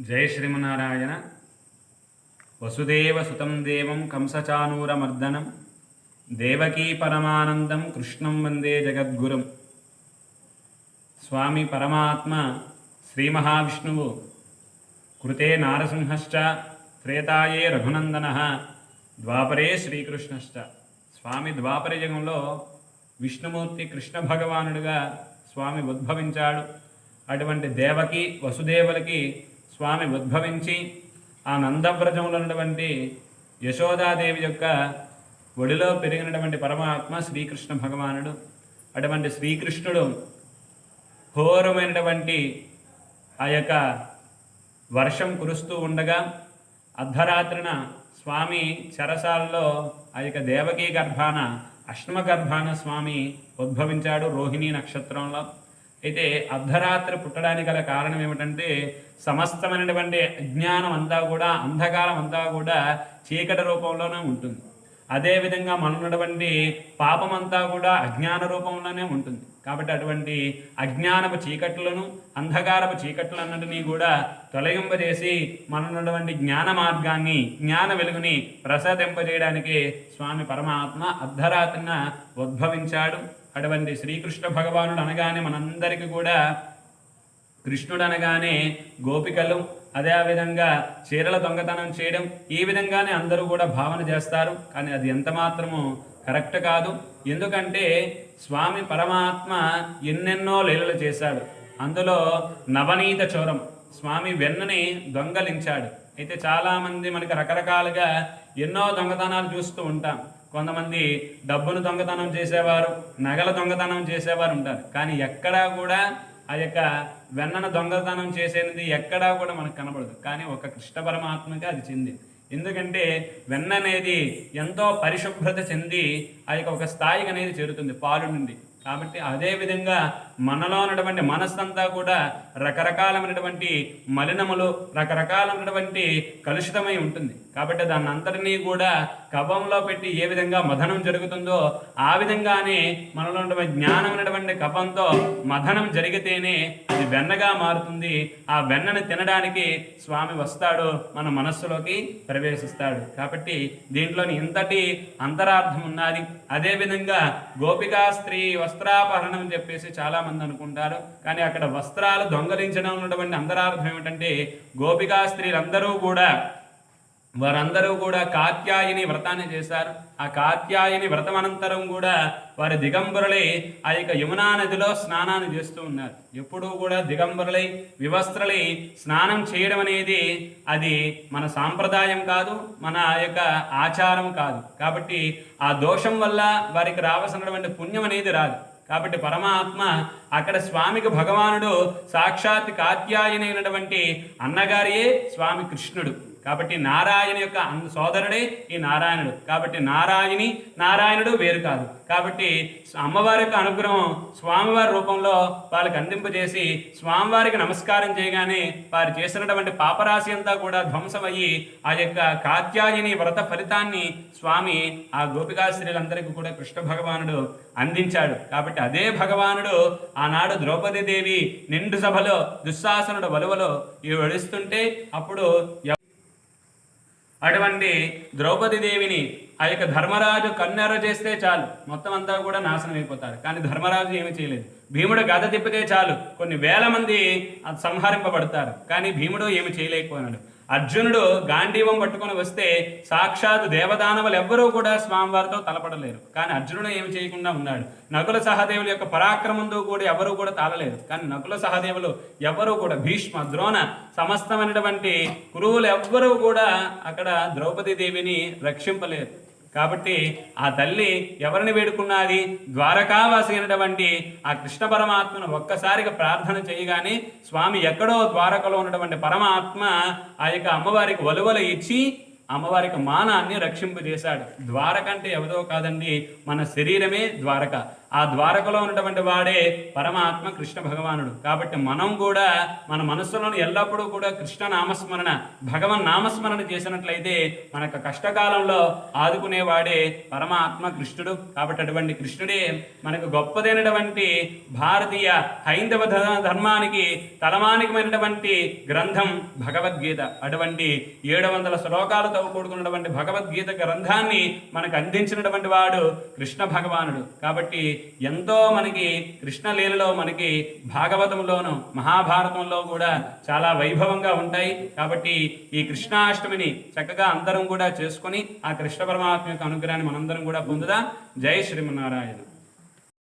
జై శ్రీమన్నారాయణ. వసుదేవ సుతం దేవం కంసచానూరమర్దనం. దేవకీ పరమానందం కృష్ణం వందే జగద్గురం. స్వామి పరమాత్మ శ్రీ మహావిష్ణువు కృతే నారసింహశ్చ త్రేతాయే రఘునందన ద్వాపరే శ్రీకృష్ణశ్చ. స్వామి ద్వాపర యుగంలో విష్ణుమూర్తి కృష్ణ భగవానుడిగా స్వామి ఉద్భవించాడు. అటువంటి దేవకి వసుదేవులకి స్వామి ఉద్భవించి ఆ నందవ్రజంలో ఉన్నటువంటి యశోదాదేవి యొక్క ఒడిలో పెరిగినటువంటి పరమాత్మ శ్రీకృష్ణ భగవానుడు. అటువంటి శ్రీకృష్ణుడు ఘోరమైనటువంటి ఆ యొక్క వర్షం కురుస్తూ ఉండగా అర్ధరాత్రిన స్వామి చెరసాలలో ఆ యొక్క దేవకీ గర్భాన అష్టమ గర్భాన స్వామి ఉద్భవించాడు రోహిణీ నక్షత్రంలో. అయితే అర్ధరాత్రి పుట్టడానికి గల కారణం ఏమిటంటే సమస్తమైనటువంటి అజ్ఞానం అంతా కూడా అంధకారం అంతా కూడా చీకటి రూపంలోనే ఉంటుంది. అదేవిధంగా మనన్నటువంటి పాపం అంతా కూడా అజ్ఞాన రూపంలోనే ఉంటుంది. కాబట్టి అటువంటి అజ్ఞానపు చీకట్లను అంధకారపు చీకట్లన్నింటినీ కూడా తొలగింపజేసి మనన్నటువంటి జ్ఞాన మార్గాన్ని జ్ఞాన వెలుగుని ప్రసాదింపజేయడానికి స్వామి పరమాత్మ అర్ధరాత్రిన ఉద్భవించాడు. అటువంటి శ్రీకృష్ణ భగవానుడు అనగానే మనందరికీ కూడా కృష్ణుడు అనగానే గోపికలు అదే విధంగా చీరల దొంగతనం చేయడం ఈ విధంగానే అందరూ కూడా భావన చేస్తారు. కానీ అది ఎంత మాత్రము కరెక్ట్ కాదు. ఎందుకంటే స్వామి పరమాత్మ ఎన్నెన్నో లీలలు చేశాడు. అందులో నవనీత చోరం స్వామి వెన్నని దొంగలించాడు. అయితే చాలామంది మనకి రకరకాలుగా ఎన్నో దొంగతనాలు చూస్తూ ఉంటాం. కొంతమంది డబ్బును దొంగతనం చేసేవారు నగల దొంగతనం చేసేవారు ఉంటారు. కానీ ఎక్కడా కూడా ఆ యొక్క వెన్నను దొంగతనం చేసేది ఎక్కడా కూడా మనకు కనబడదు. కానీ ఒక కృష్ణ పరమాత్మకి అది చెంది. ఎందుకంటే వెన్న అనేది ఎంతో పరిశుభ్రత చెంది అది ఒక స్థాయికి అనేది చేరుతుంది పాలు నుండి. కాబట్టి అదే విధంగా మనలో ఉన్నటువంటి మనస్సంతా కూడా రకరకాలమైనటువంటి మలినములు రకరకాలమైనటువంటి కలుషితమై ఉంటుంది. కాబట్టి దాన్ని అంతటినీ కూడా కపంలో పెట్టి ఏ విధంగా మథనం జరుగుతుందో ఆ విధంగానే మనలో ఉన్నటువంటి జ్ఞానం అనేటువంటి కవ్వంతో మథనం జరిగితేనే అది వెన్నగా మారుతుంది. ఆ వెన్నను తినడానికి స్వామి వస్తాడు మన మనస్సులోకి ప్రవేశిస్తాడు. కాబట్టి దీంట్లోని ఇంతటి అంతరార్థం ఉన్నది అదేవిధంగా గోపికా స్త్రీ వస్త్రాపహరణం చెప్పేసి చాలా మంది అనుకుంటారు కానీ అక్కడ వస్త్రాలు దొంగలించడం ఉన్నటువంటి అందరార్థం ఏమిటంటే గోపికా స్త్రీలందరూ కూడా వారందరూ కూడా కాత్యాయని వ్రతాన్ని చేశారు. ఆ కాత్యాయని వ్రతం అనంతరం కూడా వారి దిగంబరులై ఆ యొక్క యమునా నదిలో స్నానాన్ని చేస్తూ ఉన్నారు. ఎప్పుడూ కూడా దిగంబరులై వివస్త్రలై స్నానం చేయడం అనేది అది మన సాంప్రదాయం కాదు మన యొక్క ఆచారం కాదు. కాబట్టి ఆ దోషం వల్ల వారికి రావాల్సినటువంటి పుణ్యం అనేది రాదు. కాబట్టి పరమాత్మ అక్కడ స్వామికి భగవానుడు సాక్షాత్ కాత్యాయనైనటువంటి అన్నగారియే స్వామి కృష్ణుడు. కాబట్టి నారాయణ యొక్క సోదరుడే ఈ నారాయణుడు. కాబట్టి నారాయణి నారాయణుడు వేరు కాదు. కాబట్టి అమ్మవారి యొక్క అనుగ్రహం స్వామివారి రూపంలో వాళ్ళకి అందింపజేసి స్వామివారికి నమస్కారం చేయగానే వారు చేసినటువంటి పాపరాశి అంతా కూడా ధ్వంసమయ్యి ఆ యొక్క కాత్యాయని వ్రత ఫలితాన్ని స్వామి ఆ గోపికా స్త్రీలందరికీ కూడా కృష్ణ భగవానుడు అందించాడు. కాబట్టి అదే భగవానుడు ఆనాడు ద్రౌపది దేవి నిండు సభలో దుశ్శాసనుడు వలువలో ఇవి వడిస్తుంటే అప్పుడు అటువంటి ద్రౌపది దేవిని ఆ యొక్క ధర్మరాజు కన్నెర చేస్తే చాలు. మొత్తం అంతా కూడా నాశనం అయిపోతారు. కానీ ధర్మరాజు ఏమీ చేయలేదు. భీముడు గద తిప్పితే చాలు. కొన్ని వేల మంది సంహరింపబడతారు. కానీ భీముడు ఏమి చేయలేకపోయినాడు. అర్జునుడు గాంధీవం పట్టుకొని వస్తే సాక్షాత్ దేవదానవులు ఎవ్వరూ కూడా స్వామివారితో తలపడలేరు. కానీ అర్జునుడు ఏమి చేయకుండా ఉన్నాడు. నకుల సహదేవుల యొక్క పరాక్రమంతో కూడా ఎవరు కూడా తాళలేరు. కానీ నకుల సహదేవులు ఎవరు కూడా భీష్మ ద్రోణ సమస్తమైనటువంటి కురువులు ఎవ్వరూ కూడా అక్కడ ద్రౌపది దేవిని రక్షింపలేరు. కాబట్టి ఆ తల్లి ఎవరిని వేడుకున్నది? ద్వారకావాసి అయినటువంటి ఆ కృష్ణ పరమాత్మను ఒక్కసారిగా ప్రార్థన చేయగానే స్వామి ఎక్కడో ద్వారకలో ఉన్నటువంటి పరమాత్మ ఆ యొక్క అమ్మవారికి వలువలు ఇచ్చి అమ్మవారికి మానాన్ని రక్షింపజేశాడు. ద్వారక అంటే ఎవరో కాదండి మన శరీరమే ద్వారక. ఆ ద్వారకలో ఉన్నటువంటి వాడే పరమాత్మ కృష్ణ భగవానుడు. కాబట్టి మనం కూడా మన మనస్సులను ఎల్లప్పుడూ కూడా కృష్ణ నామస్మరణ భగవన్ నామస్మరణ చేసినట్లయితే మనకు కష్టకాలంలో ఆదుకునేవాడే పరమాత్మ కృష్ణుడు. కాబట్టి అటువంటి కృష్ణుడే మనకు గొప్పదైనటువంటి భారతీయ హైందవ ధ- ధర్మానికి తలమానికమైనటువంటి గ్రంథం భగవద్గీత. అటువంటి ఏడు వందల శ్లోకాలతో కూడుకున్నటువంటి భగవద్గీత గ్రంథాన్ని మనకు అందించినటువంటి వాడు కృష్ణ భగవానుడు. కాబట్టి ఎంతో మనకి కృష్ణలీలలో మనకి భాగవతంలోను మహాభారతంలో కూడా చాలా వైభవంగా ఉంటాయి. కాబట్టి ఈ కృష్ణాష్టమిని చక్కగా అందరం కూడా చేసుకొని ఆ కృష్ణ పరమాత్మ యొక్క అనుగ్రహాన్ని మనందరం కూడా పొందుదాం. జై శ్రీమన్నారాయణ.